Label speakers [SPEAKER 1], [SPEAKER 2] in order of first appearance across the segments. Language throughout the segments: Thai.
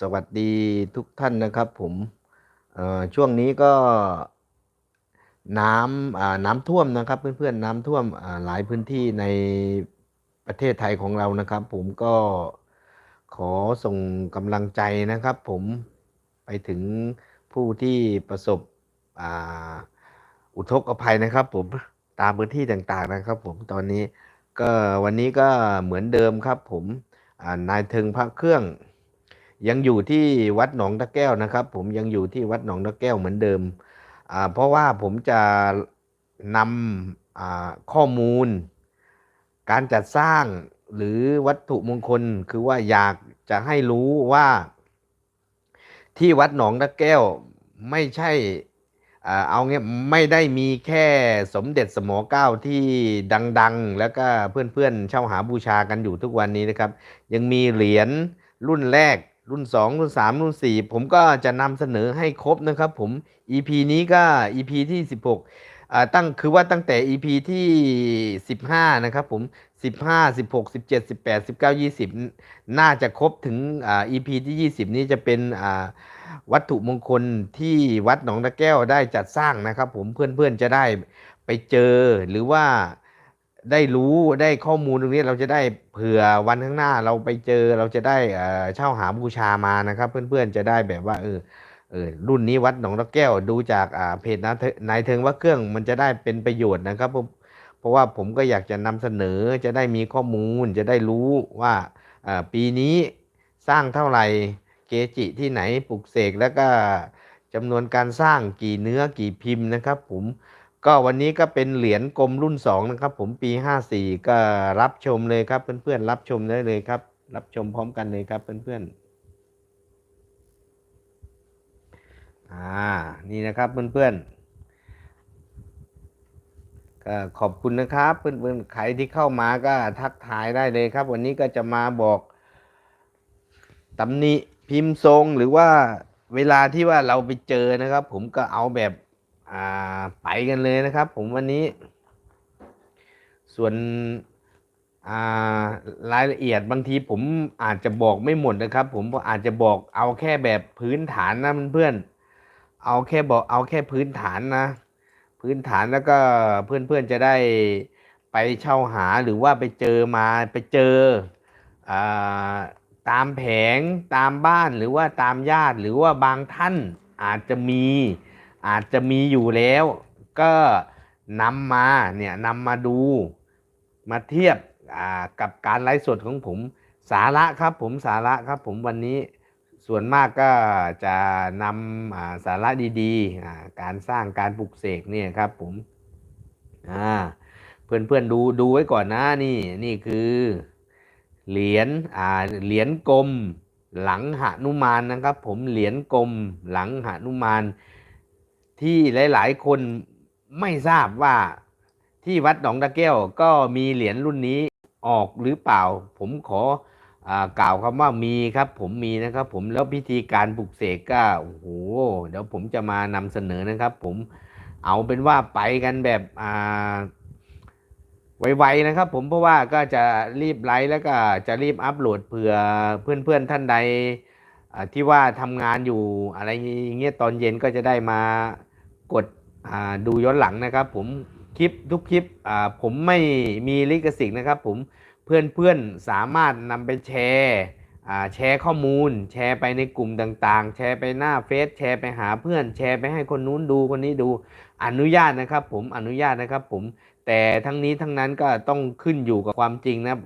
[SPEAKER 1] สวัสดีทุกท่านนะครับผมช่วงนี้ก็น้ำน้ำท่วมนะครับ เพื่อนๆน้ำท่วมหลายพื้นที่ในประเทศไทยของเรานะครับ ผมก็ขอส่งกำลังใจนะครับ ผมไปถึงผู้ที่ประสบอ,อุทกภัยนะครับ ผมตามพื้นที่ต่างๆนะครับ ผมตอนนี้ก็วันนี้ก็เหมือนเดิมครับ ผมนายเทิงพระเครื่อง ยังอยู่ที่วัดหนองตะแก้วนะครับ ผมยังอยู่ที่วัดหนองตะแก้วเหมือนเดิมอ่าเพราะว่าผมจะนำอ่าข้อมูล การจัดสร้างหรือวัตถุมงคลคือว่าอยากจะให้รู้ว่า ที่วัดหนองตะแก้วไม่ใช่เอาเงี้ยไม่ได้มีแค่สมเด็จสมอเก้าที่ดังๆ แล้วก็เพื่อนๆเช่าหาบูชากันอยู่ทุกวันนี้นะครับ ยังมีเหรียญรุ่นแรก รุ่น 2 รุ่น 3 รุ่น 4 ผมก็จะนำเสนอให้ครบนะครับผม EP นี้ก็ EP ที่ 16อ่าตั้งคือว่าตั้งแต่ EP ที่ 15 นะครับผม 15 16 17 18 19 20 น่าจะครบถึงอ่า EP ที่ 20 นี้จะเป็นอ่าวัตถุมงคลที่วัดหนองตะแก้วได้จัดสร้างนะครับผมเพื่อนๆจะได้ไปเจอหรือว่า ได้รู้ได้ข้อมูลตรงนี้เราจะได้เผื่อวันข้างหน้าเราไปเจอเราจะได้เช่าหาบูชามานะครับ เพื่อนๆจะได้แบบว่าเออเออรุ่นนี้วัดหนองตะแก้วดูจากอ่าเพจนะนายเทิงว่าเครื่องมันจะได้เป็นประโยชน์นะครับผมเพราะว่าผมก็อยากจะนำเสนอจะได้มีข้อมูลจะได้รู้ว่าอ่าปีนี้สร้างเท่าไหร่เกจิที่ไหนปลุกเสกแล้วก็จำนวนการสร้างกี่เนื้อกี่พิมพ์นะครับ ผม ก็วันนี้ก็เป็นเหรียญกลมรุ่น 2 นะครับ ผมปี 54 ก็รับชมเลยครับ เพื่อนๆ รับชมได้เลยครับ รับชมพร้อมกันเลยครับ เพื่อนๆอ่านี่นะครับเพื่อนๆก็ขอบคุณนะครับ เพื่อนๆใครที่เข้ามาก็ทักทายได้เลยครับ วันนี้ก็จะมาบอกตำหนิพิมพ์ทรงหรือว่าเวลาที่ว่าเราไปเจอนะครับ ผมก็เอาแบบ อ่าไปกันเลยนะครับ ผมวันนี้ ส่วนอ่ารายละเอียดบางทีผมอาจจะบอกไม่หมดนะครับ ผมอาจจะบอกเอาแค่แบบพื้นฐานนะเพื่อนๆเอาแค่บอกเอาแค่พื้นฐานนะ พื้นฐานแล้วก็เพื่อนๆจะได้ไปเช่าหาหรือว่าไปเจอมาไปเจออาตามแผงตามบ้านหรือว่าตามญาติหรือว่าบางท่านอาจจะมี อาจจะมีอยู่แล้ว ก็นำมาเนี่ยนำมาดูมาเทียบกับการไลฟ์สดของผมสาระครับผมสาระครับผมวันนี้ส่วนมากก็จะนำสาระดีๆ การสร้างการปลุกเสกเนี่ยครับผมเพื่อนๆดูดูไว้ก่อนนะนี่นี่คือเหรียญเหรียญกลมหลังหนุมานนะครับ ผมเหรียญกลมหลังหนุมาน ที่หลาย ๆ คนไม่ทราบว่าที่วัดหนองตะแก้วก็มีเหรียญรุ่นนี้ออกหรือเปล่า ผมขอกล่าวคำว่ามีครับ ผมมีนะครับผมแล้วพิธีการปลุกเสกก็โอ้โหเดี๋ยวผมจะมานำเสนอนะครับ ผมเอาเป็นว่าไปกันแบบอ่าไวๆนะครับ ผมเพราะว่าก็จะรีบไลฟ์แล้วก็จะรีบอัปโหลดเผื่อเพื่อนๆท่านใด ที่ว่าทำงานอยู่อะไรอย่างเงี้ยตอนเย็นก็จะได้มากดดูย้อนหลังนะครับ ผมคลิปทุกคลิปผมไม่มีลิขสิทธิ์นะครับ ผมเพื่อนๆสามารถนำไปแชร์แชร์ข้อมูล แชร์ไปในกลุ่มต่างๆ แชร์ไปหน้าเฟซแชร์ไปหาเพื่อน แชร์ไปให้คนนู้นดูคนนี้ดูอนุญาตนะครับ ผมอนุญาตนะครับ ผมแต่ทั้งนี้ทั้งนั้นก็ต้องขึ้นอยู่กับความจริงนะครับ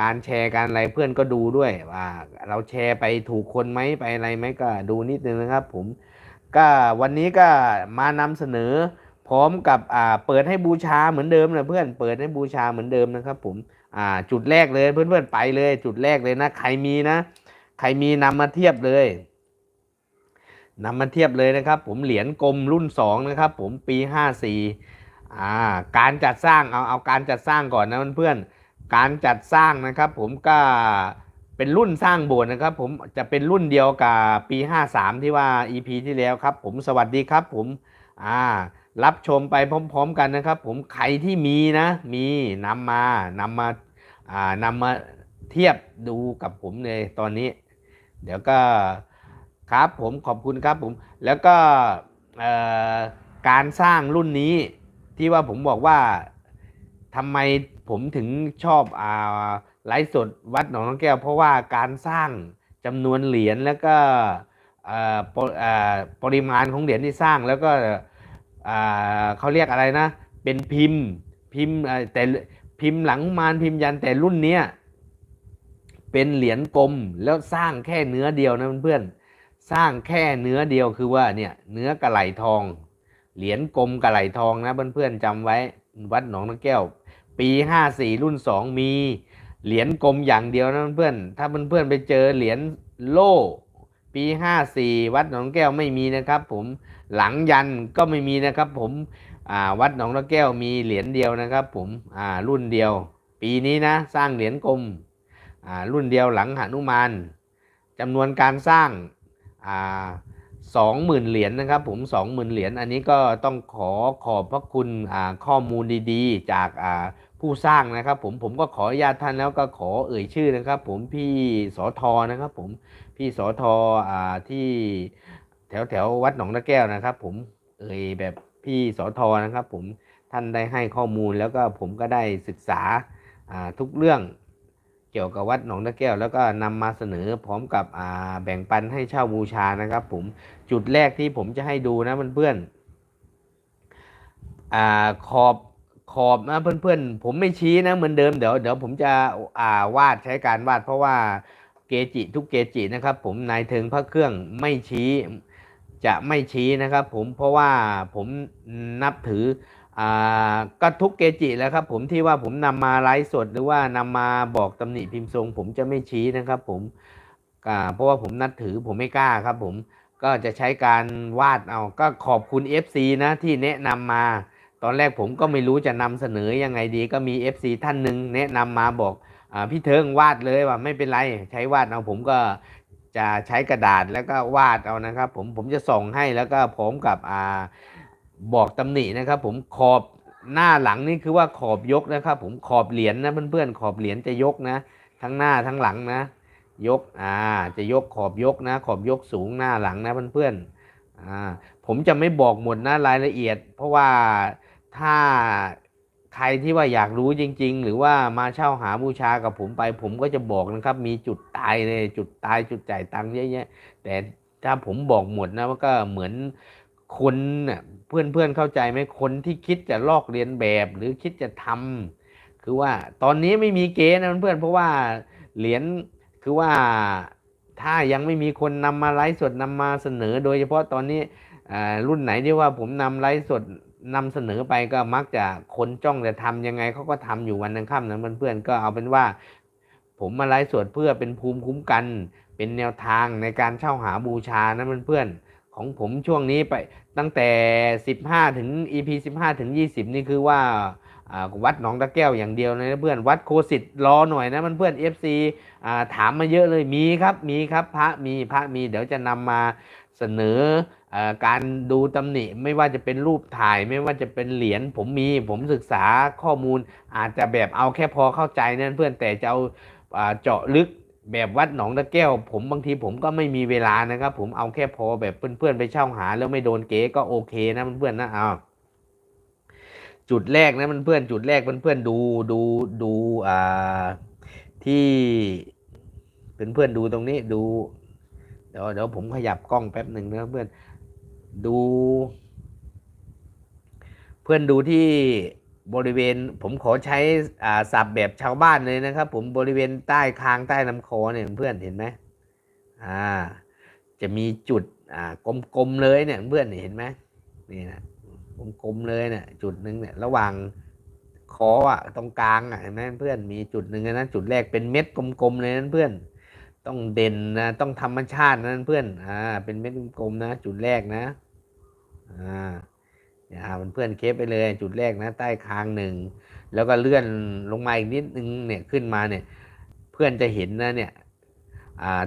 [SPEAKER 1] การแชร์การอะไรเพื่อนก็ดูด้วยว่า เราแชร์ไปถูกคนไหมไปอะไรไหมก็ดูนิดนึงนะครับ ผม ก็วันนี้ก็มานำเสนอ พร้อมกับอ่าเปิดให้บูชาเหมือนเดิมนะเพื่อนเปิดให้บูชาเหมือนเดิมนะครับ ผมอ่าจุดแรกเลยเพื่อนๆไปเลย จุดแรกเลยนะใครมีนะใครมีนำมาเทียบเลยนำมาเทียบเลยนะครับ ผมเหรียญกลมรุ่นสองนะครับ ผมปีห้าสี่อ่าการจัดสร้างเอาเอาการจัดสร้างก่อนนะเพื่อนๆ การจัดสร้างนะครับ ผมก็เป็นรุ่นสร้างโบสถ์นะครับ ผมจะเป็นรุ่นเดียวกับปี 53 ที่ว่า EP ที่แล้วครับ ผมสวัสดีครับผมอ่ารับชมไปพร้อม ๆ กันนะครับ ผมใครที่มีนะมีนำมานำมาอ่านำมาเทียบดูกับผมเลยตอนนี้ เดี๋ยวก็ครับผมขอบคุณครับผมแล้วก็การสร้างรุ่นนี้ที่ว่าผมบอกว่า ทำไมผมถึงชอบอ่าไลฟ์สดวัดหนองน้องแก้ว เพราะว่าการสร้างจำนวนเหรียญแล้วก็อ่อปปริมาณของเหรียญที่สร้างแล้วก็อ่าเขาเรียกอะไรนะ เป็นพิมพ์พิมพ์แต่พิมพ์หลังมานพิมพ์ยันแต่รุ่นเนี้ยเป็นเหรียญกลมแล้วสร้างแค่เนื้อเดียวนะเพื่อนสร้างแค่เนื้อเดียวคือว่าเนี่ยเนื้อกระไหลทอง เหรียญกลมกระไหลทองนะเพื่อนๆจำไว้วัดหนองน้ำแก้ว ปีห้าสี่รุ่นสองมีเหรียญกลมอย่างเดียวนะเพื่อนถ้าเพื่อนๆไปเจอเหรียญโล่ปีห้าสี่วัดหนองแก้วไม่มีนะครับ ผมหลังยันก็ไม่มีนะครับ ผมวัดหนองน้ำแก้วมีเหรียญเดียวนะครับ ผมรุ่นเดียว ปีนี้นะสร้างเหรียญกลมรุ่นเดียวหลังหนุมานจำนวนการสร้างอ่า สองหมื่นเหรียญนะครับผมสองหมื่นเหรียญอันนี้ก็ต้องขอขอบพระคุณข้อมูลดีๆ จากผู้สร้างนะครับ ผมผมก็ขออนุญาตท่านแล้วก็ขอเอ่ยชื่อนะครับ ผมพี่สอทอนะครับ ผมพี่สอทออที่แถวแถววัดหนองตะแก้วนะครับ ผมเอ่ยแบบพี่สอทอนะครับ ผมท่านได้ให้ข้อมูลแล้วก็ผมก็ได้ศึกษาทุกเรื่อง เกี่ยวกับวัดหนองตะแก้ว แล้วก็นำมาเสนอพร้อมกับแบ่งปันให้เช่าบูชานะครับ ผมจุดแรกที่ผมจะให้ดูนะเพื่อนๆขอบขอบนะเพื่อนๆ ผมไม่ชี้นะเหมือนเดิมเดี๋ยวเดี๋ยวผมจะอ่าวาดใช้การวาด เพราะว่าเกจิทุกเกจินะครับ ผมนายเทิงพระเครื่องไม่ชี้จะไม่ชี้นะครับ ผมเพราะว่าผมนับถือ ก็ทุกเกจิแล้วครับผมที่ว่าผมนำมาไลฟ์สดหรือว่านำมาบอกตำหนิพิมพ์ทรง ผมจะไม่ชี้นะครับ ผมเพราะว่าผมนับถือผมไม่กล้าครับ ผมก็จะใช้การวาดเอาก็ขอบคุณ FC นะที่แนะนำมา ตอนแรกผมก็ไม่รู้จะนำเสนอยังไงดี ก็มี FC ท่านหนึ่งแนะนำมาบอกอพี่เทิงวาดเลยว่าไม่เป็นไร ใช้วาดเอาผมก็จะใช้กระดาษแล้วก็วาดเอานะครับ ผมผมจะส่งให้แล้วก็พร้อมกับอ่า บอกตำหนินะครับ ผมขอบหน้าหลังนี่คือว่าขอบยกนะครับ ผมขอบเหรียญนะเพื่อนๆขอบเหรียญจะยกนะ ทั้งหน้าทั้งหลังนะ ยกอ่าจะยกขอบยกนะ ขอบยกสูงหน้าหลังนะเพื่อนๆอ่าผมจะไม่บอกหมดนะรายละเอียด เพราะว่าถ้าใครที่ว่าอยากรู้จริง ๆ หรือว่ามาเช่าหาบูชากับผมไป ผมก็จะบอกนะครับ มีจุดตายเลยจุดตายจุดจ่ายตังค์เยอะแยะแต่ถ้าผมบอกหมดนะมันก็เหมือนคนน่ะ เพื่อนเเข้าใจไหมคนที่คิดจะลอกเรียนแบบหรือคิดจะทำคือว่าตอนนี้ไม่มีเกณฑ์นะเพื่อนๆเพราะว่าเหรียญคือว่าถ้ายังไม่มีคนนำมาไลฟ์สดนำมาเสนอ โดยเฉพาะตอนนี้รุ่นไหนที่ว่าผมนำไลฟ์สดนำเสนอไปก็มักจะคนจ้องจะทำยังไงเขาก็ทำอยู่วันนังค่ำนะเพื่อนๆก็เอาเป็นว่า ผมมาไลฟ์สดเพื่อเป็นภูมิคุ้มกัน เป็นแนวทางในการเช่าหาบูชานะเพื่อนๆ ของผมช่วงนี้ไปตั้งแต่ 15 ถึง EP 15 ถึง 20 นี่คือว่าวัดหนองตะแก้วอย่างเดียวนะเพื่อนวัดโคสิตรอหน่อยนะมันเพื่อน FC อ่าถามมาเยอะเลยมีครับมีครับพระมีพระมีเดี๋ยวจะนำมาเสนออการดูตำหนิไม่ว่าจะเป็นรูปถ่ายไม่ว่าจะเป็นเหรียญผมมีผมศึกษาข้อมูลอาจจะแบบเอาแค่พอเข้าใจนั่นเพื่อนแต่จะเอาเจาะลึก แบบวัดหนองตะแก้ว ผมบางทีผมก็ไม่มีเวลานะครับ ผมเอาแค่พอแบบเพื่อนๆไปเช่าหา แล้วไม่โดนเก๋ก็โอเคนะเพื่อนๆนะเอาจุดแรกนะเพื่อนๆจุดแรกเพื่อนๆดูดูดูอ่าที่เพื่อนๆดูตรงนี้ดู เดี๋ยวเดี๋ยวผมขยับกล้องแป๊บหนึ่งนะเพื่อนดู เพื่อนดูที่ บริเวณผมขอใช้อ่าศัพท์แบบชาวบ้านเลยนะครับ ผมบริเวณใต้คางใต้ลำคอเนี่ยเพื่อนเห็นไหมอ่า จะมีจุดอ่ากลมๆเลยเนี่ยเพื่อนเห็นไหมนี่นะกลมๆเลยเนี่ยจุดหนึ่งเนี่ยระหว่างคออะตรงกลางอะเห็นไหมเพื่อนมีจุดหนึ่งนะจุดแรกเป็นเม็ดกลมๆเลยนั่นเพื่อน ต้องเด่นนะต้องธรรมชาตินั่นเพื่อนอ่าเป็นเม็ดกลมๆนะ จุดแรกนะอ่า อย่ามันเพื่อนเคปไปเลย จุดแรกนะ ใต้คางหนึ่งแล้วก็เลื่อนลงมาอีกนิดนึงเนี่ยขึ้นมาเนี่ย เพื่อนจะเห็นนะเนี่ย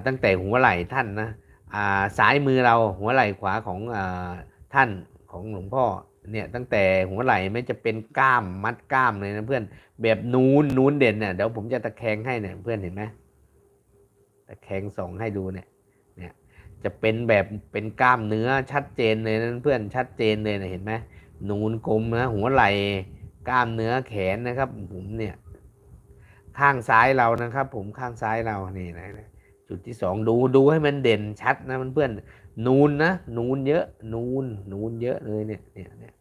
[SPEAKER 1] ตั้งแต่หัวไหล่ท่านนะอ่าซ้ายมือเราหัวไหล่ขวาของอท่านของหลวงพ่อเนี่ยตั้งแต่หัวไหล่ไม่จะเป็นกล้ามมัดกล้ามเลยนะเพื่อนแบบนูนนูนเด่นเนี่ยเดี๋ยวผมจะตะแคงให้เนี่ยเพื่อนเห็นไหมตะแคงส่องให้ดูเนี่ยเนี่ยจจะเป็นแบบเป็นกล้ามเนื้อชัดเจนเลยนะเพื่อนชัดเจนเลยนะเห็นไหม นูนกลมนะหัวไหล่กล้ามเนื้อแขนนะครับ ผมเนี่ยข้างซ้ายเรานะครับ ผมข้างซ้ายเรานี่นะจุดที่สองดูดูให้มันเด่นชัดนะมันเพื่อนนูนนะนูนเยอะ นูนนูนเยอะเลยเนี่ยเนี่ยเนี่ย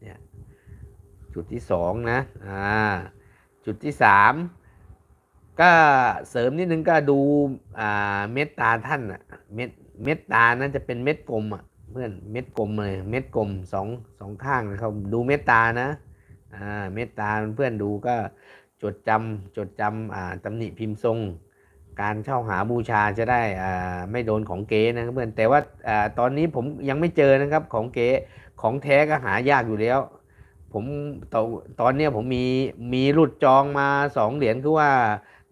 [SPEAKER 1] เนี่ยจุดที่สองนะอ่าจุดที่สามก็เสริมนิดนึงก็ดูอ่าเม็ดตาท่านอะเม็ดเม็ดตานั้นจะเป็นเม็ดกลมอะ พื่อนเม็ดกลมเลยเม็ดกลมสองสองข้างนะครับดูเม็ดตานะอ่าเมตตาเพื่อนดูก็จดจำจดจำอ่าตำหนิพิมพ์ทรง การเช่าหาบูชาจะได้อ่าไม่โดนของเก๊นะครับเพื่อนแต่ว่าอ่าตอนนี้ผมยังไม่เจอนะครับของเก๊ของแท้ก็หายากอยู่แล้วผมตอนตอนนี้ผมมีมีรุดจองมาสองเหรียญคือว่า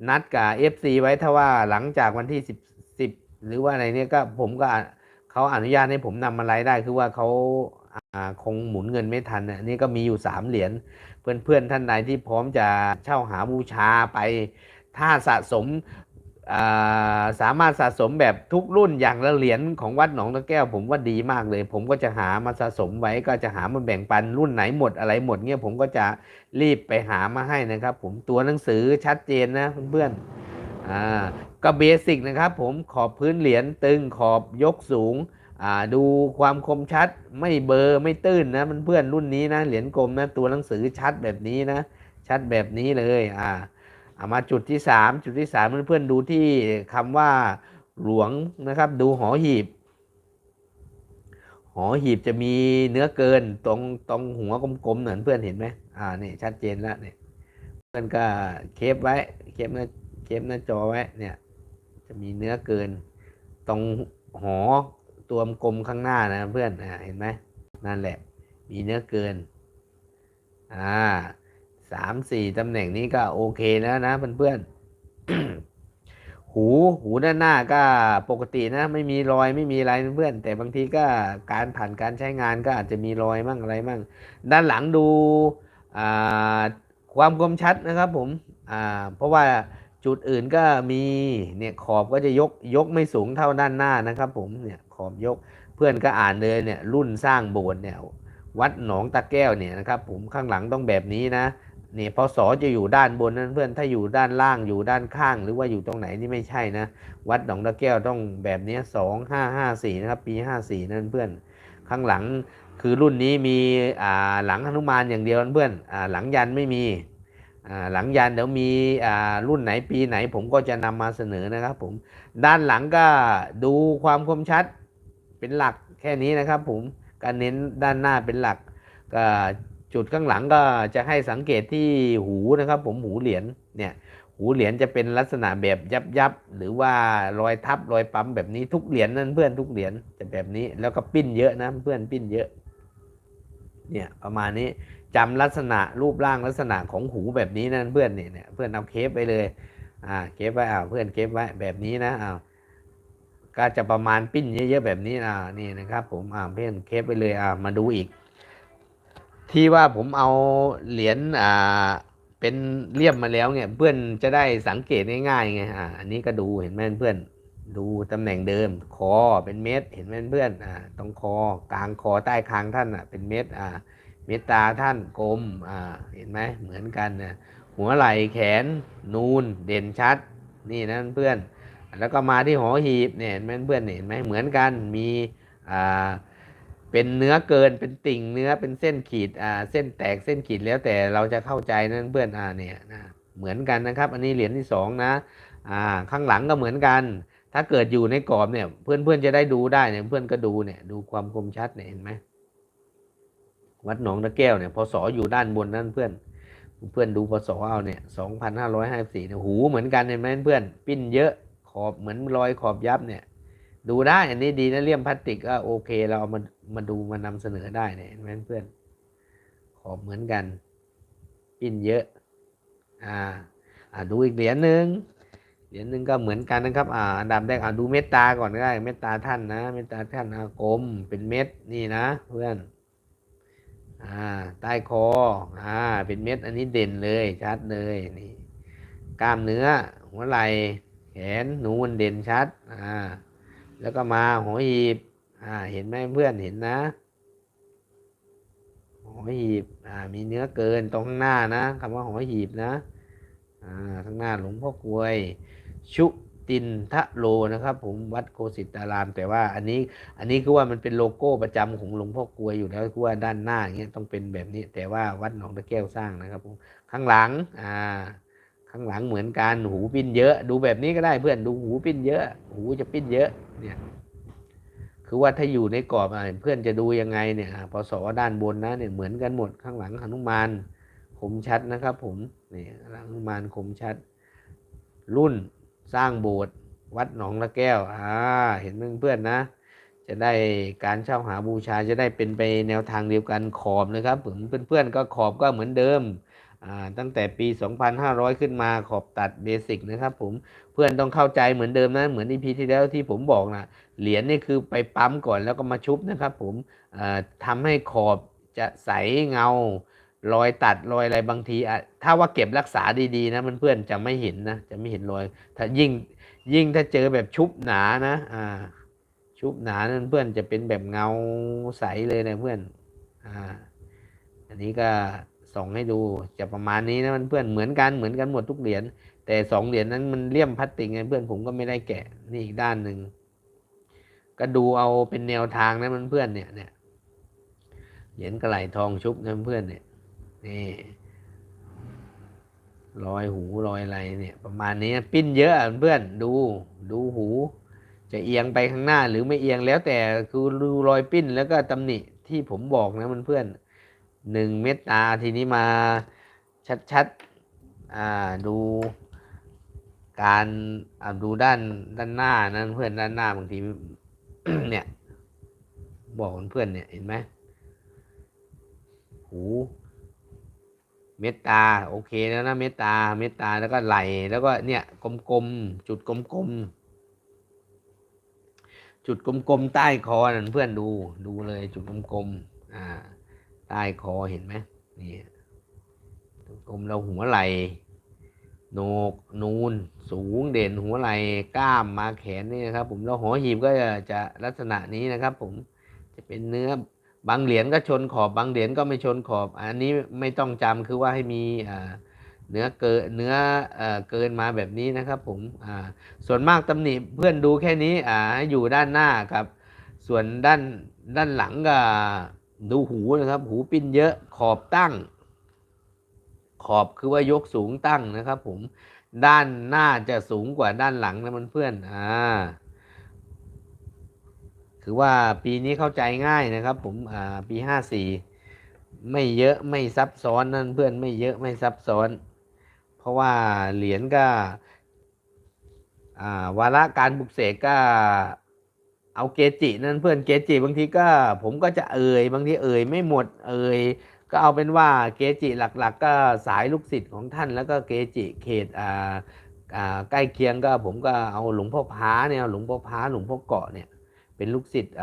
[SPEAKER 1] นัดกับ FC ไว้ถ้าว่าหลังจากวันที่สิบสิบหรือว่าอะไรเนี่ยก็ผมก็ เขาอนุญาตให้ผมนำมาไลฟ์ได้คือว่าเขาคงหมุนเงินไม่ทันนะนี่ก็มีอยู่สามเหรียญเพื่อนๆท่านใดที่พร้อมจะเช่าหาบูชาไป ถ้าสะสมาสามารถสะสมแบบทุกรุ่นอย่างละเหรียญของวัดหนองตะแก้ว ผมว่าดีมากเลย ผมก็จะหามาสะสมไว้ก็จะหามาแบ่งปันรุ่นไหนหมดอะไรหมดเนี่ยผมก็จะรีบไปหามาให้นะครับ ผมตัวหนังสือชัดเจนนะเพื่อนๆอ่า ก็เบสิกนะครับผมขอบพื้นเหรียญตึงขอบยกสูงดูความคมชัดไม่เบอร์ไม่ตื้นนะมันเพื่อนรุ่นนี้นะเหรียญกลมนะตัวหนังสือชัดแบบนี้นะ ชัดแบบนี้เลยอ่าเอามาจุดที่สามจุดที่สามเพื่อนๆดูที่คำว่าหลวงนะครับ ดูหอหีบ หอหีบจะมีเนื้อเกินตรงตรงหัวกลมๆเหมือนเพื่อนเห็นไหมอ่านี่ชัดเจนแล้วเนี่ยเพื่อนก็เคปไว้เคปหน้าเคปหน้าจอไว้เนี่ย จะมีเนื้อเกิน ตรงหอตัวกลมข้างหน้านะเพื่อนอ่าเห็นไหมนั่นแหละ มีเนื้อเกินอ่าสามสี่ตำแหน่งนี้ก็โอเคแล้วนะเพื่อนๆหูหูด้านหน้าก็ปกตินะ ไม่มีรอยไม่มีอะไรเพื่อน แต่บางทีก็การผ่านการใช้งานก็อาจจะมีรอยมั่งอะไรมั่ง ด้านหลังดูความคมชัดนะครับผมเพราะว่า จุดอื่นก็มีเนี่ยขอบก็จะยกยกไม่สูงเท่าด้านหน้านะครับ ผมเนี่ยขอบยกเพื่อนก็อ่านเลยเนี่ยรุ่นสร้างโบสถ์เนี่ยวัดหนองตะแก้วเนี่ยนะครับ ผมข้างหลังต้องแบบนี้นะนี่พศจะอยู่ด้านบนนั้นเพื่อนถ้าอยู่ด้านล่างอยู่ด้านข้าง หรือว่าอยู่ตรงไหนนี่ไม่ใช่นะ วัดหนองตะแก้วต้องแบบนี้สองห้าห้าสี่นะครับ ปีห้าสี่นั่นเพื่อน ข้างหลังคือรุ่นนี้มีอ่าหลังหนุมานอย่างเดียวนะเพื่อนอ่าหลังยันไม่มี หลังยันเดี๋ยวมีรุ่นไหนปีไหน ผมก็จะนำมาเสนอนะครับผมด้านหลังก็ดูความคมชัดเป็นหลักแค่นี้นะครับผมการเน้นด้านหน้าเป็นหลักก็จุดข้างหลังก็จะให้สังเกตที่หูนะครับ ผมหูเหรียญเนี่ยหูเหรียญจะเป็นลักษณะแบบยับยับหรือว่ารอยทับรอยปั๊มแบบนี้ทุกเหรียญนั่นเพื่อนทุกเหรียญจะแบบนี้แล้วก็ปิ้นเยอะนะเพื่อนปิ้นเยอะเนี่ยประมาณนี้ จำลักษณะรูปร่างลักษณะของหูแบบนี้นั่นเพื่อนเนี่ยเพื่อนเอาเคปไปเลยอ่าเคปไว้อ่าเพื่อนเคปไว้แบบนี้นะอ่าก็จะประมาณปิ้นเยอะๆแบบนี้อ่านี่นะครับ ผมอ่าเพื่อนเคปไปเลยอ่ามาดูอีก ที่ว่าผมเอาเหรียญอ่าเป็นเลี่ยมมาแล้วเนี่ยเพื่อนจะได้สังเกตง่ายๆไงอ่าอันนี้ก็ดูเห็นไหมเพื่อนดูตำแหน่งเดิม คอเป็นเม็ดเห็นไหมเพื่อนอ่าตรงคอกลางคอใต้คางท่านอะเป็นเม็ดอ่า เม็ดตาท่านกลมอ่าเห็นไหมเหมือนกันนะหัวไหล่แขนนูนเด่นชัด นี่นะเพื่อน แล้วก็มาที่หอหีบเนี่ยเห็นไหมเพื่อนเห็นไหมเหมือนกันมีอ่าเป็นเนื้อเกินเป็นติ่งเนื้อเป็นเส้นขีดอ่าเส้นแตกเส้นขีดแล้วแต่เราจะเข้าใจนั่นเพื่อนอ่าเนี่ยนะเหมือนกันนะครับ อันนี้เหรียญที่สองนะอ่าข้างหลังก็เหมือนกัน ถ้าเกิดอยู่ในกรอบเนี่ยเพื่อนเพื่อนจะได้ดูได้เนี่ยเพื่อนก็ดูเนี่ยดูความคมชัดเนี่ยเห็นไหม วัดหนองตะแก้วเนี่ยพศอยู่ด้านบนนั่นเพื่อน เพื่อนดูพศเอาเนี่ยสองพันห้าร้อยห้าสิบสี่เนี่ยหูเหมือนกันเห็นไหมเพื่อน ปิ้นเยอะขอบเหมือนรอยขอบยับเนี่ย ดูได้อันนี้ดีนะเลี่ยมพลาสติกก็โอเค เราเอามามาดูมานำเสนอได้เนี่ยเห็นไหมเพื่อน ขอบเหมือนกัน ปิ้นเยอะ อ่า อ่าดูอีกเหรียญหนึ่งเหรียญหนึ่งก็เหมือนกันนะครับ อ่าอันดับแรกอ่าดูเม็ดตาก่อนก็ได้ เม็ดตาท่านนะ เม็ดตาท่านอ่ากลมเป็นเม็ดนี่นะ เพื่อน อ่าใต้คออ่าเป็นเม็ดอันนี้เด่นเลยชัดเลยนี่กล้ามเนื้อ หัวไหล่แขนหนูนเด่นชัดอ่าแล้วก็มาหอหีบอ่าเห็นไหมเพื่อนเห็นนะหอหีบอ่ามีเนื้อเกินตรงข้างหน้านะคำว่าหอหีบนะอ่าข้างหน้าหลวงพ่อกลวยชุ ตินทะโลนะครับ ผมวัดโคสิตาราม แต่ว่าอันนี้อันนี้คือว่ามันเป็นโลโก้ประจำของหลวงพ่อกลวยอยู่แล้วคือว่าด้านหน้าอย่างเงี้ยต้องเป็นแบบนี้ แต่ว่าวัดหนองตะแก้วสร้างนะครับผมข้างหลังอ่าข้างหลังเหมือนกันหูปิ้นเยอะ ดูแบบนี้ก็ได้เพื่อนดูหูปิ้นเยอะ หูจะปิ้นเยอะเนี่ยคือว่าถ้าอยู่ในกรอบเพื่อนจะดูยังไงเนี่ยอ่าพศด้านบนนะเนี่ยเหมือนกันหมดข้างหลังหนุมานคมชัดนะครับ ผมนี่หลังหนุมานคมชัด รุ่น สร้างโบสถ์วัดหนองละแก้ว อ่า เห็นเพื่อนๆนะ จะได้การเช่าหาบูชาจะได้เป็นไปแนวทางเดียวกันขอบนะครับผมเพื่อนๆก็ขอบก็เหมือนเดิม อ่า ตั้งแต่ปี 2,500 ขึ้นมาขอบตัดเบสิกนะครับผม เพื่อนต้องเข้าใจเหมือนเดิมนะ เหมือนอีพีที่แล้วที่ผมบอกนะเหรียญนี่คือไปปั๊มก่อนแล้วก็มาชุบนะครับผมอ่าทำให้ขอบจะใสเงา รอยตัดรอยอะไรบางทีถ้าว่าเก็บรักษาดีๆนะเพื่อนๆจะไม่เห็นนะจะไม่เห็นรอย ถ้ายิ่งยิ่งถ้าเจอแบบชุบหนานะอ่าชุบหนานั่นเพื่อนจะเป็นแบบเงาใสเลยนะเพื่อนอ่าอันนี้ก็ส่องให้ดูจะประมาณนี้นะมันเพื่อนเหมือนกันเหมือนกันหมดทุกเหรียญแต่สองเหรียญนั้นมันเลี่ยมพลาสติกไงเพื่อนผมก็ไม่ได้แกะนี่อีกด้านหนึ่งก็ดูเอาเป็นแนวทางนะมันเพื่อนเนี่ยเนี่ยเหรียญกระไหลทองชุบนะเพื่อนเนี่ย นี่รอยหูรอยอะไรเนี่ยประมาณนี้ปิ้นเยอะเพื่อนดูดูหู จะเอียงไปข้างหน้าหรือไม่เอียงแล้วแต่คือดูรอยปิ้นแล้วก็ตำหนิที่ผมบอกนะเพื่อนหนึ่งเมตตาทีนี้มาชัดๆอ่าดูการดูด้านด้านหน้านะเพื่อนด้านหน้าบางทีเนี่ยบอกเพื่อนเนี่ยเห็นไหมหู เมตตาโอเคแล้วนะเมตตาเมตตาแล้วก็ไหลแล้วก็เนี่ยกลมๆจุดกลมๆจุดกลมๆใต้คอนั่นเพื่อนดูดูเลยจุดกลมๆอ่าใต้คอเห็นไหมนี่กลมเราหัวไหลโหนกนูนสูงเด่นหัวไหล่กล้ามมาแขนนี่นะครับ ผมแล้วหอหีบก็จะลักษณะนี้นะครับ ผมจะเป็นเนื้อ บางเหรียญก็ชนขอบบางเหรียญก็ไม่ชนขอบ อันนี้ไม่ต้องจำคือว่าให้มีเนื้อเกินเนื้อเกินมาแบบนี้นะครับผมส่วนมากตำหนิเพื่อนดูแค่นี้อ่าให้อยู่ด้านหน้ากับ ส่วนด้านด้านหลังก็ดูหูนะครับ หูปิ้นเยอะขอบตั้ง ขอบคือว่ายกสูงตั้งนะครับ ผมด้านหน้าจะสูงกว่าด้านหลังนะมันเพื่อนอ่า คือว่าปีนี้เข้าใจง่ายนะครับ ผมอ่าปีห้าสี่ไม่เยอะไม่ซับซ้อนนั่นเพื่อนไม่เยอะไม่ซับซ้อน เพราะว่าเหรียญก็วาระการบุกเสกก็เอาเกจินั่นเพื่อนเกจิบางทีก็ผมก็จะเอ่ยบางทีเอ่ยไม่หมดเอ่ยก็เอาเป็นว่าเกจิหลักๆ ก็สายลูกศิษย์ของท่านแล้วก็เกจิเขตอ่าใกล้เคียงก็ผมก็เอาหลวงพ่อพาเนี่ยหลวงพ่อพาหลวงพ่อเกาะเนี่ย เป็นลูกศิษย์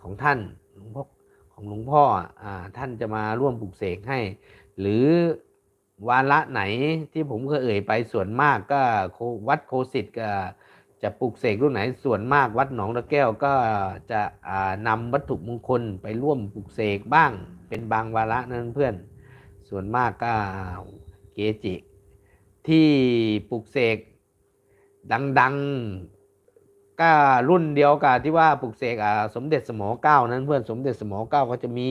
[SPEAKER 1] ของท่านหลวงพ่อของหลวงพ่ออท่านจะมาร่วมปลุกเสกให้ หรือวาระไหนที่ผมเคยเอ่ยไปส่วนมากก็วัดโคสิตก็จะปลุกเสกรุ่นไหนส่วนมากวัดหนองตะแก้วก็จะอ่านำวัตถุมงคลไปร่วมปลุกเสกบ้าง เป็นบางวาระนั้นเพื่อน ส่วนมากก็เกจิ ที่ปลุกเสกดัง ๆ ก็รุ่นเดียวกับที่ว่าปลุกเสกอ่าสมเด็จสมอเก้านั้นเพื่อนสมเด็จสมอเก้าก็จะมี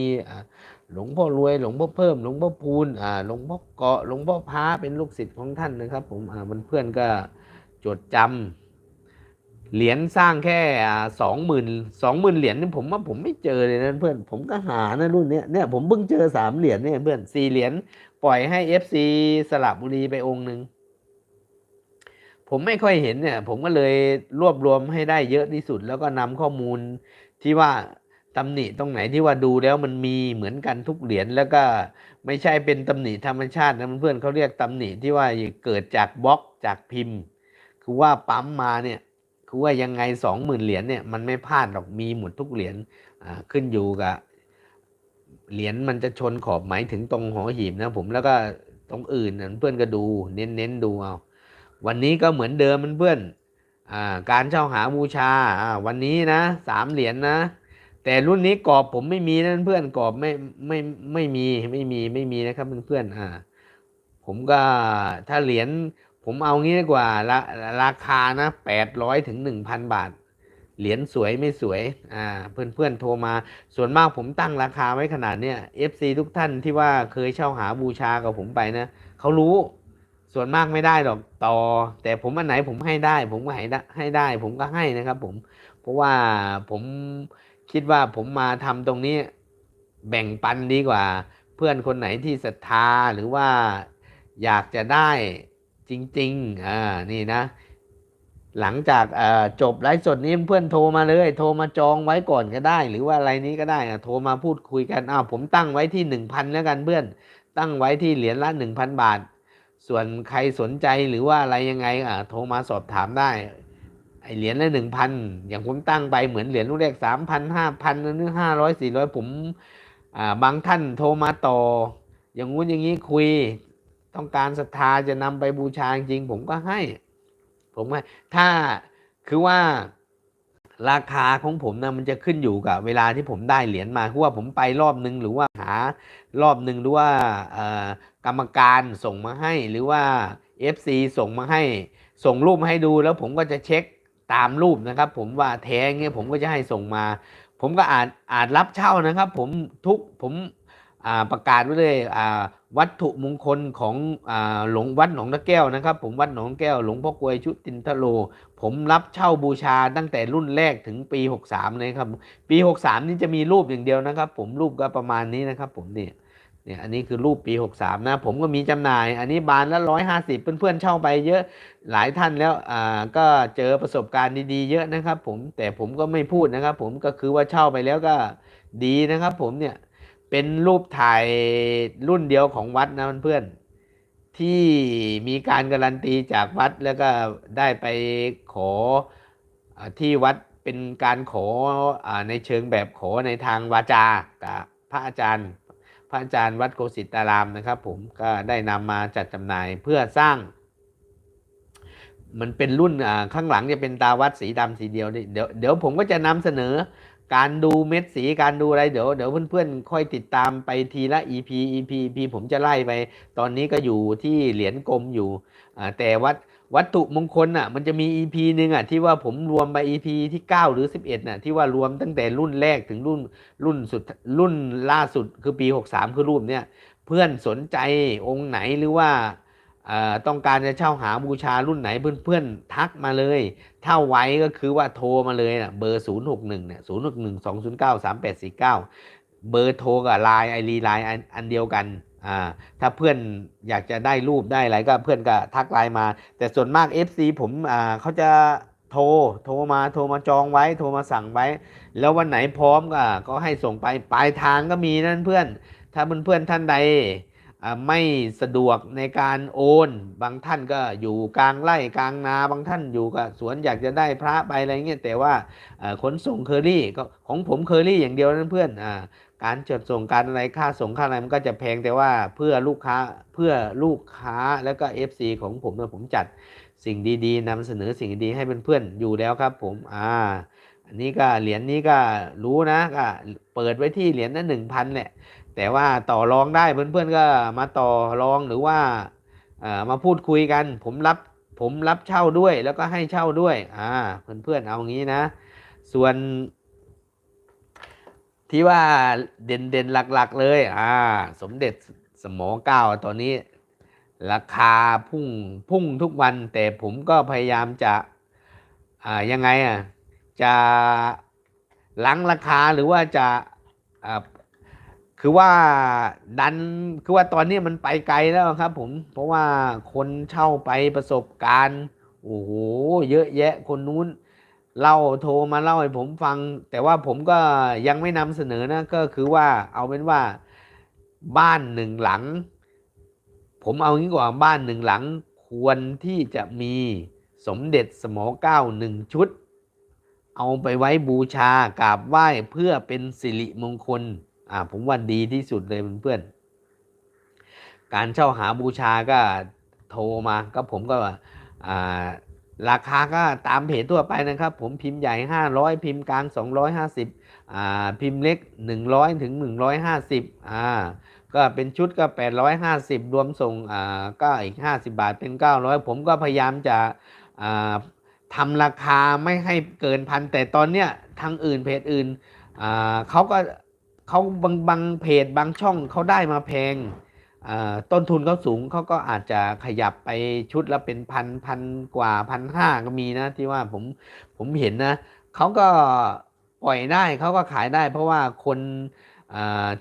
[SPEAKER 1] หลวงพ่อรวยหลวงพ่อเพิ่มหลวงพ่อพูนอ่าหลวงพ่อเกาะหลวงพ่อพาเป็นลูกศิษย์ของท่านนะครับ ผมอ่ามันเพื่อนก็จดจำเหรียญสร้างแค่สองหมื่นสองหมื่นเหรียญนี่ผมว่าผมไม่เจอเลยนะเพื่อนผมก็หานะรุ่นนี้เนี่ยผมเพิ่งเจอสามเหรียญเนี่ยเพื่อนสี่เหรียญปล่อยให้ FC สระบุรีไปองค์หนึ่ง ผมไม่ค่อยเห็นเนี่ย ผมก็เลยรวบรวมให้ได้เยอะที่สุด แล้วก็นำข้อมูลที่ว่าตำหนิตรงไหนที่ว่าดูแล้วมันมีเหมือนกันทุกเหรียญแล้วก็ไม่ใช่เป็นตำหนิธรรมชาตินะเพื่อนเขาเรียกตำหนิที่ว่าเกิดจากบล็อกจากพิมพ์ คือว่าปั๊มมาเนี่ยคือว่ายังไงสองหมื่นเหรียญเนี่ยมันไม่พลาดหรอกมีหมดทุกเหรียญขึ้นอยู่กับเหรียญมันจะชนขอบไหมถึงตรงหอหีบนะผมแล้วก็ตรงอื่นเพื่อนก็ดูเน้นๆดูเอา วันนี้ก็เหมือนเดิมเพื่อนอ่าการเช่าหาบูชาอ่าวันนี้นะสามเหรียญนนะแต่รุ่นนี้กรอบผมไม่มีนะเพื่อนกรอบไม่ไม่ไม่มีไม่มีไม่มีนะครับเพื่อนๆอ่าผมก็ถ้าเหรียญผมเอางี้ดีกว่าราราคานะแปดร้อยถึงหนึ่งพันบาท เหรียญสวยไม่สวยอ่าเพื่อนๆโทรมา ส่วนมากผมตั้งราคาไว้ขนาดเนี้ย FC ทุกท่านที่ว่าเคยเช่าหาบูชากับผมไปนะเขารู้ ส่วนมากไม่ได้หรอกต่อ แต่ผมอันไหนผมให้ได้ ผมก็ให้ได้ให้ได้ ผมก็ให้นะครับ ผม เพราะว่าผมคิดว่าผมมาทำตรงนี้แบ่งปันดีกว่า เพื่อนคนไหนที่ศรัทธาหรือว่าอยากจะได้จริงๆอ่านี่นะ หลังจากจบไลฟ์สดนี้เพื่อนโทรมาเลย โทรมาจองไว้ก่อนก็ได้ หรือว่าอะไรนี้ก็ได้อะโทรมาพูดคุยกันอ้าวผมตั้งไว้ที่หนึ่งพันแล้วกันเพื่อน ตั้งไว้ที่เหรียญละหนึ่งพันบาท ส่วนใครสนใจหรือว่าอะไรยังไงอะโทรมาสอบถามได้ ไอเหรียญละหนึ่งพันอย่างผมตั้งไปเหมือนเหรียญลูกแรกสามพันห้าพันหรือห้าร้อยสี่ร้อยผมอ่าบางท่านโทรมาต่อ อย่างงู้นอย่างนี้คุย ต้องการศรัทธาจะนำไปบูชาจริงผมก็ให้ ผมให้ถ้าคือว่า ราคาของผมนะมันจะขึ้นอยู่กับเวลาที่ผมได้เหรียญมาคือว่าผมไปรอบนึงหรือว่าหารอบนึงหรือว่ากรรมการส่งมาให้ หรือว่า FC ส่งมาให้ ส่งรูปมาให้ดูแล้วผมก็จะเช็คตามรูปนะครับ ผมว่าแท้เงี้ยผมก็จะให้ส่งมา ผมก็อาจอาจรับเช่านะครับ ผมทุกผม ประกาศไว้เลยวัตถุมงคลของอหลวงวัดหนองตะแก้วนะครับ ผมวัดหนองแก้วหลวงพ่อกวยชุตินทโล ผมรับเช่าบูชาตั้งแต่รุ่นแรกถึงปี 63เลยครับ ปี 63 นี่จะมีรูปอย่างเดียวนะครับ ผมรูปก็ประมาณนี้นะครับ ผมเนี่ยเนี่ยอันนี้คือรูปปี 63 นะ ผมก็มีจำหน่าย อันนี้บานละ150 เพื่อนๆเช่าไปเยอะหลายท่านแล้วอ่าก็เจอประสบการณ์ดีๆ เยอะนะครับ ผมแต่ผมก็ไม่พูดนะครับ ผมก็คือว่าเช่าไปแล้วก็ดีนะครับ ผมเนี่ย เป็นรูปถ่ายรุ่นเดียวของวัดนะเพื่อนที่มีการการันตีจากวัดแล้วก็ได้ไปขอที่วัดเป็นการขอในเชิงแบบขอในทางวาจากับพระอาจารย์ พระอาจารย์วัดโกสิตารามนะครับ ผมก็ได้นำมาจัดจำหน่ายเพื่อสร้าง มันเป็นรุ่นข้างหลังจะเป็นตาวัดสีดำสีเดียวนี่เดี๋ยวเดี๋ยวผมก็จะนำเสนอ การดูเม็ดสีการดูอะไรเดี๋ยวเดี๋ยวเพื่อนๆ ค่อยติดตามไปทีละ EP EP EP ผมจะไล่ไป ตอนนี้ก็อยู่ที่เหรียญกลมอยู่แต่วัดวัตถุมงคลอะมันจะมี EP หนึ่งอะที่ว่าผมรวมไป EP ที่ 9 หรือ 11น่ะที่ว่ารวมตั้งแต่รุ่นแรกถึงรุ่นรุ่นสุดรุ่นล่าสุดคือปี 63 คือรูปเนี้ยเพื่อนสนใจองค์ไหนหรือว่า ต้องการจะเช่าหาบูชารุ่นไหนเพื่อนๆ ทักมาเลยถ้าไว้ก็คือว่าโทรมาเลยนะเบอร์ 0 6 1เนี่ย0 6 1 2 0 9 3 8 4 9 เบอร์โทรกับไลน์ไอรีไลน์อันเดียวกันอ่าถ้าเพื่อนอยากจะได้รูปได้อะไรก็เพื่อนก็ทักไลน์มา แต่ส่วนมาก FC ผมอ่าเขาจะโทรโทรมาโทรมาจองไว้ โทรมาสั่งไว้ แล้ววันไหนพร้อมก็ก็ให้ส่งไปปลายทางก็มีนั่นเพื่อน ถ้าเพื่อนเพื่อนๆท่านใด ไม่สะดวกในการโอน บางท่านก็อยู่กลางไร่กลางนา บางท่านอยู่กับสวนอยากจะได้พระไปอะไรเงี้ยแต่ว่าขนส่งเคอรี่ก็ของผมเคอรี่อย่างเดียวนั่นเพื่อนอการจดส่งการอะไรค่าส่งค่าอะไรมันก็จะแพงแต่ว่าเพื่อลูกค้าเพื่อลูกค้าแล้วก็ FC ของผมเนี่ยผมจัดสิ่งดีๆนำเสนอสิ่งดีให้เพื่อนๆอยู่แล้วครับ ผมอ่าอันนี้ก็เหรียญนี้ก็รู้นะก็เปิดไว้ที่เหรียญนั้นหนึ่งพันแหละ แต่ว่าต่อรองได้เพื่อนๆก็มาต่อรองหรือว่าเอ่อมาพูดคุยกัน ผมรับผมรับเช่าด้วยแล้วก็ให้เช่าด้วยอ่าเพื่อนๆเอางี้นะ ส่วน ที่ว่าเด่นเด่นๆหลักๆเลยอ่าสมเด็จสมอเก้าตอนนี้ ราคาพุ่งพุ่งทุกวัน แต่ผมก็พยายามจะอ่ายังไงอะจะลังราคาหรือว่าจะอ่า คือว่าดันคือว่าตอนนี้มันไปไกลแล้วครับ ผม เพราะว่าคนเช่าไปประสบการณ์โอ้โหเยอะแยะคนนู้นเล่าโทรมาเล่าให้ผมฟัง แต่ว่าผมก็ยังไม่นำเสนอนะ ก็คือว่าเอาเป็นว่าบ้านหนึ่งหลัง ผมเอางี้กว่าบ้านหนึ่งหลัง ควรที่จะมีสมเด็จสมอเก้าหนึ่งชุด เอาไปไว้บูชากราบไหว้เพื่อเป็นสิริมงคล อ่าผมว่าดีที่สุดเลยเพื่อนการเช่าหาบูชาก็โทรมาก็ผมก็อ่าราคาก็ตามเพจทั่วไปนะครับ ผมพิมพ์ใหญ่ 500 พิมพ์กลาง 250อ่าพิมพ์เล็ก 100 ถึง 150อ่าก็เป็นชุดก็ 850 รวมส่งอ่าก็อีก 50 บาทเป็น 900 ผมก็พยายามจะอ่าทำราคาไม่ให้เกินพันแต่ตอนเนี้ยทางอื่นเพจอื่นอ่าเขาก็ เขาบางบางเพจบางช่องเขาได้มาแพงต้นทุนเขาสูงเขาก็อาจจะขยับไปชุดละเป็นพันพันกว่าพันห้าก็มีนะที่ว่าผมผมเห็นนะเขาก็ปล่อยได้เขาก็ขายได้ เพราะว่าคน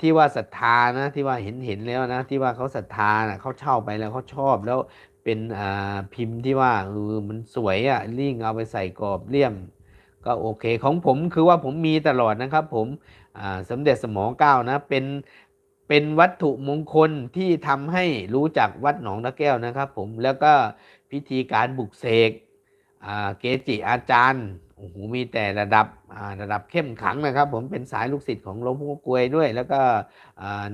[SPEAKER 1] ที่ว่าศรัทธานะที่ว่าเห็นเห็นแล้วนะที่ว่าเขาศรัทธานะเขาเช่าไปแล้วเขาชอบแล้วเป็นพิมพ์ที่ว่าเออมันสวยอะ่ะลิงเอาไปใส่กรอบเลี่ยม ก็โอเคของผมคือว่าผมมีตลอดนะครับผม สมเด็จสมองเก้านะเป็นเป็นวัตถุมงคลที่ทำให้รู้จักวัดหนองตะแก้วนะครับผมแล้วก็พิธีการบุกเสกเกจิอาจารย์โอ้โหมีแต่ระดับระดับเข้มขังนะครับ ผมเป็นสายลูกศิษย์ของหลวงพ่อกวยด้วย แล้วก็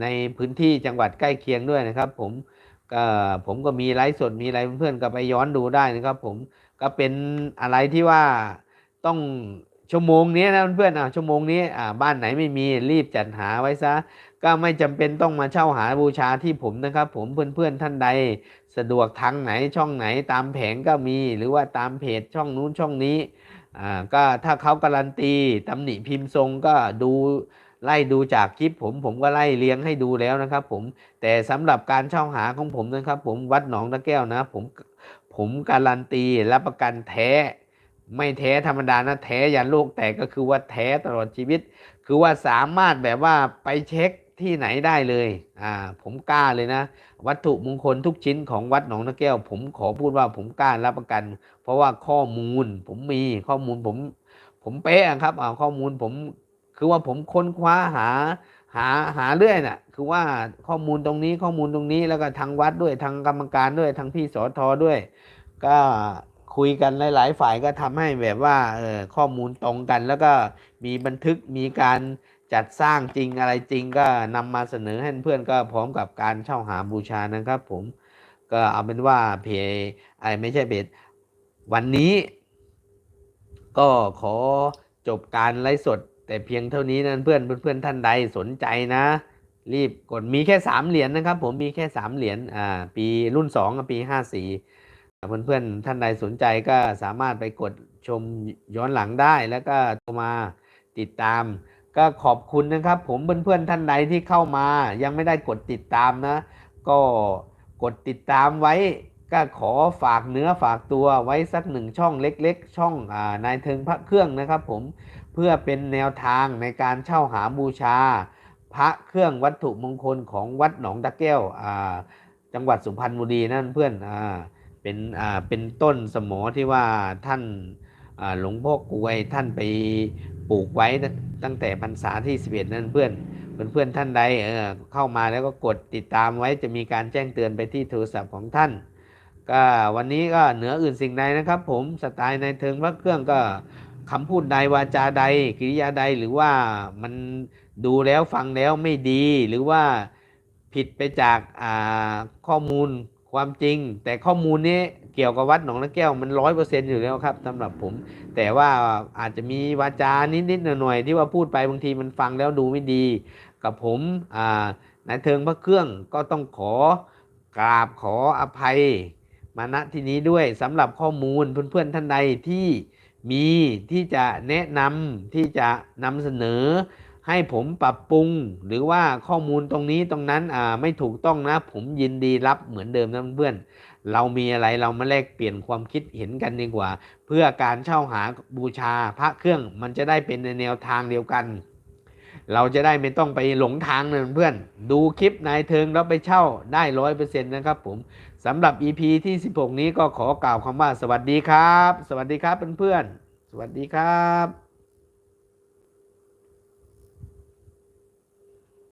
[SPEAKER 1] ในพื้นที่จังหวัดใกล้เคียงด้วยนะครับ ผมก็ผมก็มีไลฟ์สดมีอะไรเพื่อนๆก็ไปย้อนดูได้นะครับ ผมก็เป็นอะไรที่ว่าต้อง ชั่วโมงนี้นะเพื่อนๆอะชั่วโมงนี้อ่าบ้านไหนไม่มีรีบจัดหาไว้ซะ ก็ไม่จำเป็นต้องมาเช่าหาบูชาที่ผมนะครับ ผมเพื่อนๆท่านใด สะดวกทางไหนช่องไหนตามแผงก็มี หรือว่าตามเพจช่องนู้นช่องนี้อ่าก็ถ้าเขาการันตีตำหนิพิมพ์ทรงก็ดูไล่ดูจากคลิปผมผมก็ไล่เลี้ยงให้ดูแล้วนะครับ ผมแต่สำหรับการเช่าหาของผมนะครับ ผมวัดหนองตะแก้วนะ ผมผมการันตีรับประกันแท้ ไม่แท้ธรรมดานะแท้ยันโลกแตกก็คือว่าแท้ตลอดชีวิต คือว่าสามารถแบบว่าไปเช็คที่ไหนได้เลยอ่าผมกล้าเลยนะ วัตถุมงคลทุกชิ้นของวัดหนองนาแก้ว ผมขอพูดว่าผมกล้ารับประกัน เพราะว่าข้อมูลผมมีข้อมูลผม ผมเป๊ะครับอ่าข้อมูลผมคือว่าผมค้นคว้าหาหาหาเรื่อยน่ะคือว่าข้อมูลตรงนี้ข้อมูลตรงนี้แล้วก็ทางวัดด้วยทางกรรมการด้วยทางพี่สอทอด้วย ก็ คุยกันหลาย ๆ ฝ่ายก็ทำให้แบบว่าข้อมูลตรงกัน แล้วก็มีบันทึกมีการจัดสร้างจริงอะไรจริงก็นำมาเสนอให้เพื่อนก็พร้อมกับการเช่าหาบูชานะครับผมก็เอาเป็นว่าเพจไอไม่ใช่เพจวันนี้ ก็ขอจบการไลฟ์สด แต่เพียงเท่านี้นะเพื่อนเพื่อนท่านใดสนใจนะ รีบกดมีแค่สามเหรียญนะครับ ผมมีแค่สามเหรียญอ่าปีรุ่นสองกับปีห้าสี่ เพื่อนๆท่านใดสนใจก็สามารถไปกดชมย้อนหลังได้แล้วก็โทรมาติดตาม ก็ขอบคุณนะครับ ผมเพื่อนๆท่านใดที่เข้ามา ยังไม่ได้กดติดตามนะ ก็กดติดตามไว้ก็ขอฝากเนื้อฝากตัวไว้สักหนึ่งช่องเล็กๆ ช่องอนายเทิงพระเครื่องนะครับผมเพื่อเป็นแนวทางในการเช่าหาบูชา พระเครื่องวัตถุมงคลของวัดหนองตะแก้วจังหวัดสุพรรณบุรีนั่นเพื่อนอ่า เป็นอ่าเป็นต้นสมอที่ว่าท่านหลวงพ่อกวยท่านไปปลูกไว้ตั้งแต่พรรษาที่11นั่นเพื่อนเพื่อนท่านใดเออเข้ามาแล้วก็กดติดตามไว้จะมีการแจ้งเตือนไปที่โทรศัพท์ของท่าน ก็วันนี้ก็เหนืออื่นสิ่งใดนะครับ ผมสไตล์ในเทิงพระเครื่องก็คำพูดใดวาจาใดกิริยาใดหรือว่ามันดูแล้วฟังแล้วไม่ดีหรือว่าผิดไปจากข้อมูล ความจริง แต่ข้อมูลนี้เกี่ยวกับวัดหนองนาแก้วมันร้อยเปอร์เซ็นต์อยู่แล้วครับสำหรับผม แต่ว่าอาจจะมีวาจานิดๆหน่อยๆที่ว่าพูดไปบางทีมันฟังแล้วดูไม่ดี กับผมอ่านายเทิงพระเครื่องก็ต้องขอกราบขออภัยมาณที่นี้ด้วยสำหรับข้อมูลเพื่อนๆท่านใดที่มีที่จะแนะนำที่จะนำเสนอ ให้ผมปรับปรุงหรือว่าข้อมูลตรงนี้ตรงนั้นอ่าไม่ถูกต้องนะ ผมยินดีรับเหมือนเดิมนะเพื่อนเรามีอะไรเรามาแลกเปลี่ยนความคิดเห็นกันดีกว่า เพื่อการเช่าหาบูชาพระเครื่องมันจะได้เป็นในแนวทางเดียวกัน เราจะได้ไม่ต้องไปหลงทางนะเพื่อน ดูคลิปนายเทิงแล้วไปเช่าได้ร้อยเปอร์เซ็นต์นะครับผมสำหรับ EP ที่ 16 นี้ก็ขอกล่าวคำว่าสวัสดีครับ สวัสดีครับเพื่อนๆสวัสดีครับ